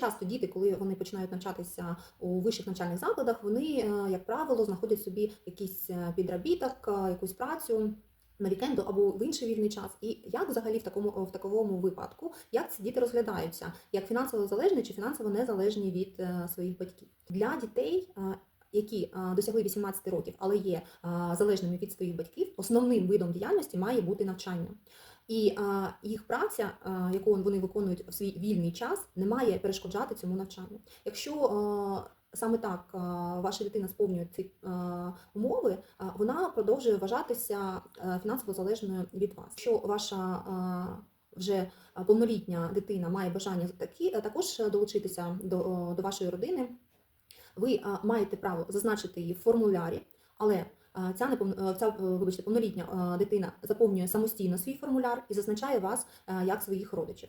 часто діти, коли вони починають навчатися у вищих навчальних закладах, вони, е, як правило, знаходять собі якийсь е, підробіток, е, якусь працю. На вікенду або в інший вільний час, і як взагалі в такому в таковому випадку, як ці діти розглядаються, як фінансово залежні чи фінансово незалежні від своїх батьків для дітей, які досягли 18 років, але є залежними від своїх батьків, основним видом діяльності має бути навчання. І е, їх праця, е, яку вони виконують в свій вільний час, не має перешкоджати цьому навчанню. Якщо е, саме так е, ваша дитина сповнює ці е, умови, е, вона продовжує вважатися е, фінансово залежною від вас. Якщо ваша е, вже повнолітня дитина має бажання такі, е, також долучитися до, до вашої родини, ви е, маєте право зазначити її в формулярі, але ця непов- е, ця, е, вибачте, повнолітня е, дитина заповнює самостійно свій формуляр і зазначає вас е, як своїх родичів.